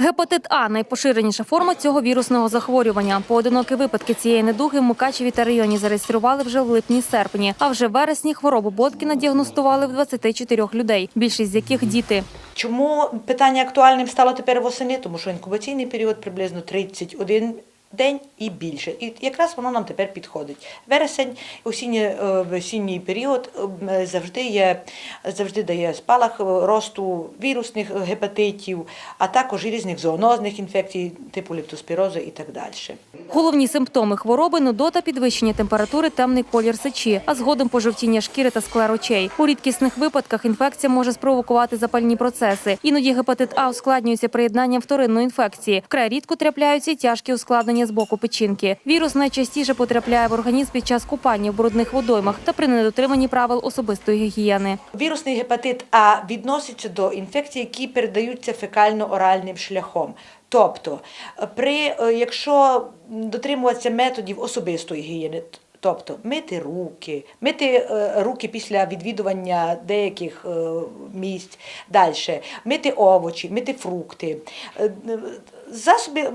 Гепатит А найпоширеніша форма цього вірусного захворювання. Поодинокі випадки цієї недуги в Мукачеві та районі зареєстрували вже в липні-серпні. А вже в вересні хворобу Боткіна діагностували в 24 людей, більшість з яких діти. Чому питання актуальним стало тепер восени? Тому що інкубаційний період приблизно 31 день і більше. І якраз воно нам тепер підходить. Вересень, осінній, е, осінній період е, завжди є, завжди дає спалах е, росту вірусних гепатитів, а також і різних зоонозних інфекцій, типу лептоспірозу і так далі. Головні симптоми хвороби – нудота, підвищення температури, темний колір сечі, а згодом пожовтіння шкіри та склер очей. У рідкісних випадках інфекція може спровокувати запальні процеси. Іноді гепатит А ускладнюється приєднанням вторинної інфекції. Вкрай рідко трапляються тяжкі ускладнення з боку печінки. Вірус найчастіше потрапляє в організм під час купання в брудних водоймах та при недотриманні правил особистої гігієни. Вірусний гепатит А відноситься до інфекцій, які передаються фекально-оральним шляхом. Тобто, при, е, якщо дотримуватися методів особистої гігієни, тобто мити руки, мити е, руки після відвідування деяких е, місць, далі, мити овочі, мити фрукти. е, Засоби,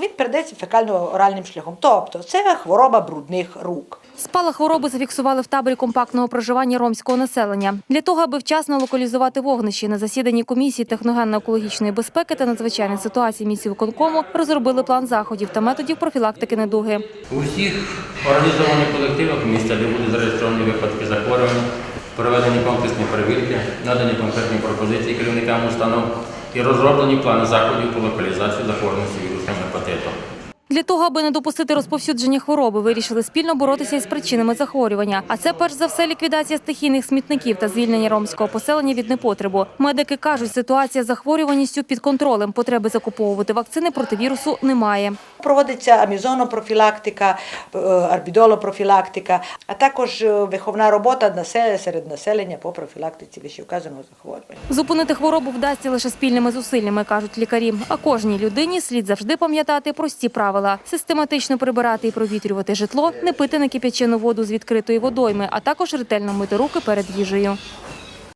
він передається фекально-оральним шляхом. Тобто, це хвороба брудних рук. Спалах хвороби зафіксували в таборі компактного проживання ромського населення. Для того, аби вчасно локалізувати вогнище на засіданні комісії техногенно-екологічної безпеки та надзвичайних ситуацій місії виконкому розробили план заходів та методів профілактики недуги. У всіх організованих колективах міста, де будуть зареєстровані випадки захворювання, проведені комплексні перевірки, надані конкретні пропозиції керівникам установ і розроблені плани заходів по локалізації захворюваності вірусним гепатитом. Для того, аби не допустити розповсюдження хвороби, вирішили спільно боротися із причинами захворювання. А це перш за все ліквідація стихійних смітників та звільнення ромського поселення від непотребу. Медики кажуть, ситуація з захворюваністю під контролем. Потреби закуповувати вакцини проти вірусу немає. Проводиться амізонопрофілактика, е, арбідолопрофілактика, а також е, виховна робота серед населення по профілактиці вищевказаного захворювання. Зупинити хворобу вдасться лише спільними зусиллями, кажуть лікарі. А кожній людині слід завжди пам'ятати прості правила: систематично прибирати і провітрювати житло, не пити некип'ячену воду з відкритої водойми, а також ретельно мити руки перед їжею.